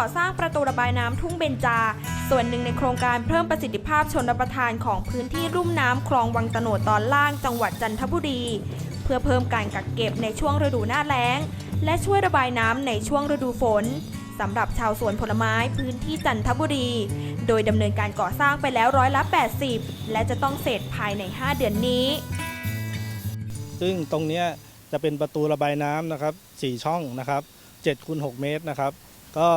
ก่อสร้างประตูระบายน้ำทุ่งเบญจา ส่วนหนึ่งในโครงการเพิ่มประสิทธิภาพชนรับประทานของพื้นที่รุ่มน้ำคลองวังตโนดตอนล่างจังหวัดจันทบุรี เพื่อเพิ่มการกักเก็บในช่วงฤดูหน้าแล้ง และช่วยระบายน้ำในช่วงฤดูฝนสำหรับชาวสวนผลไม้พื้นที่จันทบุรี โดยดำเนินการก่อสร้างไปแล้วร้อยละ80 และจะต้องเสร็จภายใน 5 เดือนนี้ ซึ่งตรงนี้จะเป็นประตูระบายน้ำนะครับ 4 ช่องนะครับ7คูณ6เมตรนะครับ ก็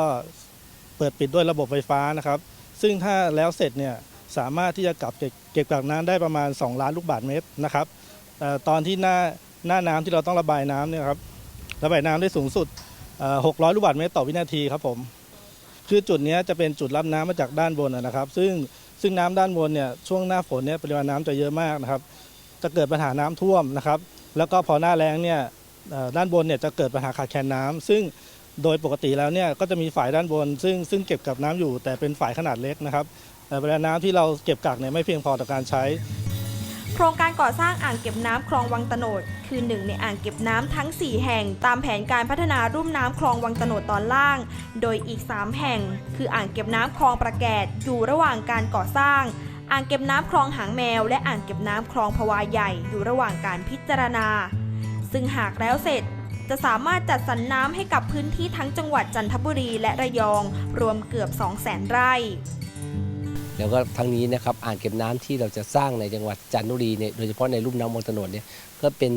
เปิดปิดด้วยระบบไฟฟ้านะครับ ซึ่งถ้าแล้วเสร็จเนี่ยสามารถที่จะกลับเก็บกักน้ำได้ประมาณ 2 ล้านลูกบาศก์เมตรนะครับตอนที่หน้าหน้าน้ำที่เราต้องระบายน้ำเนี่ยครับระบายน้ำได้สูงสุดเอ่อ600 ลูกบาศก์เมตรต่อวินาทีครับผมคือจุดนี้จะเป็นจุดรับน้ำมาจากด้านบนนะครับ ซึ่งซึ่งน้ำด้านบนเนี่ยช่วงหน้าฝนเนี่ยปริมาณน้ำจะเยอะมากนะครับ จะเกิดปัญหาน้ำท่วมนะครับ แล้วก็พอหน้าแล้งเนี่ยด้านบนเนี่ยจะเกิดปัญหาขาดแคลนน้ำซึ่ง โดยปกติแล้วเนี่ยก็จะมีฝ่ายด้านบน ซึ่งซึ่งเก็บกับน้ำอยู่ แต่เป็นฝ่ายขนาดเล็กนะครับแต่ปริมาณน้ำที่เราเก็บกักเนี่ยไม่เพียงพอต่อการใช้ โครงการก่อสร้างอ่างเก็บน้ำคลองวังตโนด คือหนึ่งในอ่างเก็บน้ำทั้ง 4 แห่ง ตามแผนการพัฒนารุ่มน้ำคลองวังตโนดตอนล่าง โดยอีก 3 แห่ง คืออ่างเก็บน้ำคลองประแกดอยู่ระหว่างการก่อสร้าง อ่างเก็บน้ำคลองหางแมว และอ่างเก็บน้ำคลองพวาใหญ่อยู่ระหว่างการพิจารณา ซึ่งหากแล้วเสร็จ จะสามารถจัดสรรน้ำให้กับพื้นที่ทั้งจังหวัดจันทบุรีและระยอง รวมเกือบ 200,000 ไร่แล้วก็ทั้งนี้นะครับอ่างเก็บน้ำที่เราจะสร้างในจังหวัดจันทบุรีเนี่ยโดยเฉพาะในลุ่มน้ำวังตะโนเนี่ยก็เป็น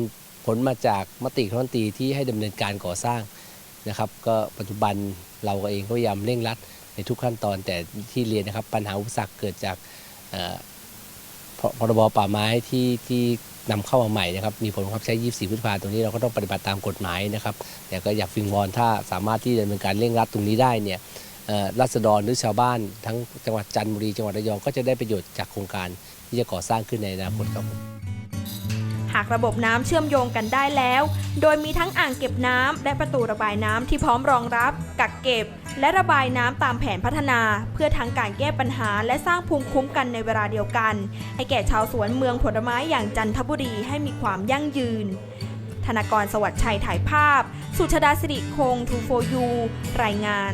ผลมาจากมติคณะรัฐมนตรีที่ให้ดำเนินการก่อสร้างนะครับ ก็ปัจจุบันเราเองก็พยายามเร่งรัดในทุกขั้นตอนแต่ที่เรียนนะครับ ปัญหาอุปสรรคเกิดจากพพรบป่าไม้ที่ที่ นำเข้ามาใหม่นะครับมีผลบังคับใช้ 24 พฤษภาตรงนี้เราก็ต้องปฏิบัติตามกฎหมายนะครับ แต่ก็อยากฟิงวอนถ้าสามารถที่จะดำเนินการเร่งรัดตรงนี้ได้เนี่ยรัษฎรหรือชาวบ้านทั้งจังหวัดจันทบุรีจังหวัดระยองก็จะได้ประโยชน์จากโครงการที่จะก่อสร้างขึ้นในอนาคตครับผมากระบบน้ำเชื่อมโยงกันได้แล้ว โดยมีทั้งอ่างเก็บน้ำและประตูระบายน้ำที่พร้อมรองรับ กักเก็บ และระบายน้ำตามแผนพัฒนา เพื่อทั้งการแก้ปัญหาและสร้างภูมิคุ้มกันในเวลาเดียวกัน ให้แก่ชาวสวนเมืองผลไม้อย่างจันทบุรีให้มีความยั่งยืน ธนากรสวัสดิ์ชัยถ่ายภาพ สุชาดาสิริคงทูโฟยูรายงาน